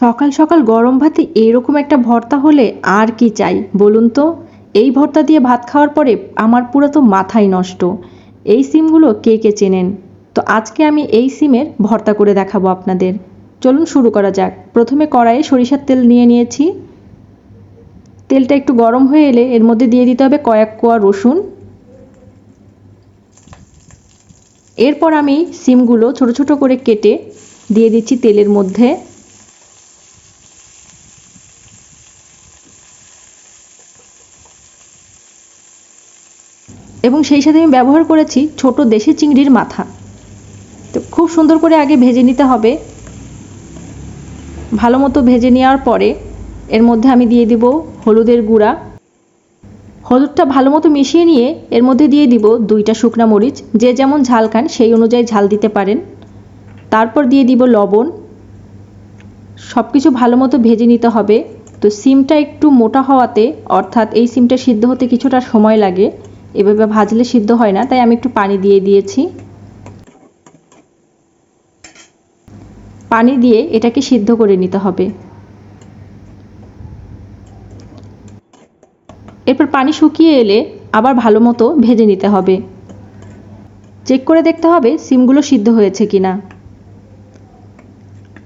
সকাল সকাল গরম ভাতে এরকম একটা ভর্তা হলে আর কি চাই? বলুন তো। এই ভর্তা দিয়ে ভাত খাওয়ার পরে আমার পুরো তো মাথাই নষ্ট। এই সিমগুলো কে কে চেনেন? তো আজকে আমি এই সিমের ভর্তা করে দেখাবো আপনাদের। চলুন শুরু করা যাক। প্রথমে কড়াইয়ে সরিষার তেল নিয়ে নিয়েছি। তেলটা একটু গরম হয়ে এলে এর মধ্যে দিয়ে দিতে হবে কয়েক কোয়া রসুন। এরপর আমি সিমগুলো ছোট ছোট করে কেটে দিয়ে দিচ্ছি তেলের মধ্যে। এবং সেই সাথে আমি ব্যবহার করেছি ছোট দেশি চিংড়ির মাথা। তো খুব সুন্দর করে আগে ভেজে নিতে হবে। ভালো মতো ভেজে নেওয়ার পরে এর মধ্যে আমি দিয়ে দিব হলুদের গুঁড়া। হলুদটা ভালো মতো মিশিয়ে নিয়ে এর মধ্যে দিয়ে দিব দুইটা শুকনা মরিচ। যে যেমন ঝাল খান সেই অনুযায়ী ঝাল দিতে পারেন। তারপর দিয়ে দিব লবণ। সব কিছু ভালো মতো ভেজে নিতে হবে। তো সিমটা একটু মোটা হওয়াতে, অর্থাৎ এই সিমটা সিদ্ধ হতে কিছুটা সময় লাগে। এভাবে ভাজলে সিদ্ধ হয় না, তাই আমি একটু পানি দিয়ে দিয়েছি। পানি দিয়ে এটাকে সিদ্ধ করে নিতে হবে। এরপর পানি শুকিয়ে এলে আবার ভালো মতো ভেজে নিতে হবে। চেক করে দেখতে হবে সিমগুলো সিদ্ধ হয়েছে কিনা।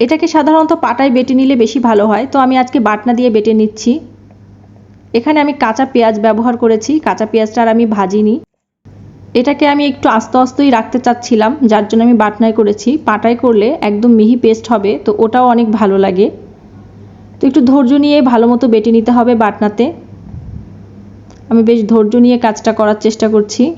এটাকে সাধারণত পাটায় বেটে নিলে বেশি ভালো হয়, তো আমি আজকে বাটনা দিয়ে বেটে নিচ্ছি। এখানে আমি কাঁচা পেঁয়াজ ব্যবহার করেছি, কাঁচা পেঁয়াজটা আর আমি ভাজিনি। এটাকে আমি একটু আস্তে আস্তেই রাখতে চাচ্ছিলাম, যার জন্য আমি বাটনায় করেছি। পাটায় করলে একদম মিহি পেস্ট হবে, তো ওটাও অনেক ভালো লাগে। তো একটু ধৈর্য নিয়ে ভালো মতো বেটে নিতে হবে বাটনাতে। আমি বেশ ধৈর্য নিয়ে কাজটা করার চেষ্টা করছি।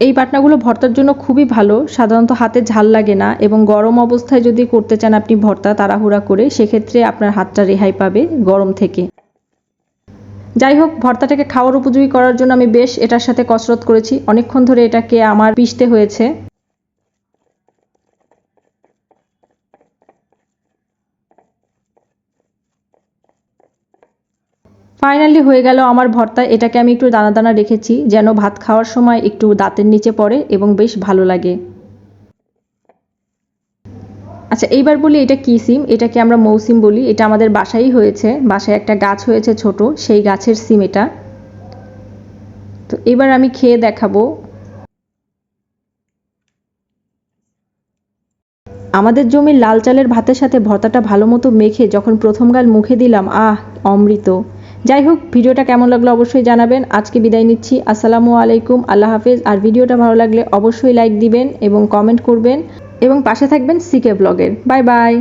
এই বাটনাগুলো ভর্তার জন্য খুবই ভালো। সাধারণত হাতে ঝাল লাগে না এবং গরম অবস্থায় যদি করতে চান আপনি ভর্তা তাড়াহুড়া করে, সেক্ষেত্রে আপনার হাতটা রেহাই পাবে গরম থেকে। যাই হোক, ভর্তাটাকে খাওয়ার উপযোগী করার জন্য আমি বেশ এটার সাথে কসরত করেছি। অনেকক্ষণ ধরে এটাকে আমার পিষতে হয়েছে। ফাইনালি হয়ে গেল আমার ভর্তা। এটাকে আমি একটু দানা দানা রেখেছি, যেন ভাত খাওয়ার সময় একটু দাঁতের নিচে পড়ে এবং বেশ ভালো লাগে। আচ্ছা এইবার বলি এটা কী সিম? এটাকে আমরা মৌসিম বলি। এটা আমাদের বাসায়ই হয়েছে। বাসায় একটা গাছ হয়েছে ছোট, সেই গাছের সিম এটা। তো এবার আমি খেয়ে দেখাবো। আমাদের জমির লাল চালের ভাতের সাথে ভর্তাটা ভালো মতো মেখে যখন প্রথম গাল মুখে দিলাম, আহ, অমৃত। যাই হোক ভিডিওটা কেমন লাগল অবশ্যই জানাবেন। আজকে বিদায় নিচ্ছি। আসসালামু আলাইকুম, আল্লাহ হাফেজ। আর ভিডিওটা ভালো লাগলে অবশ্যই লাইক দিবেন এবং কমেন্ট করবেন। এবং পাশে থাকবেন সিকে ব্লগের। Bye bye.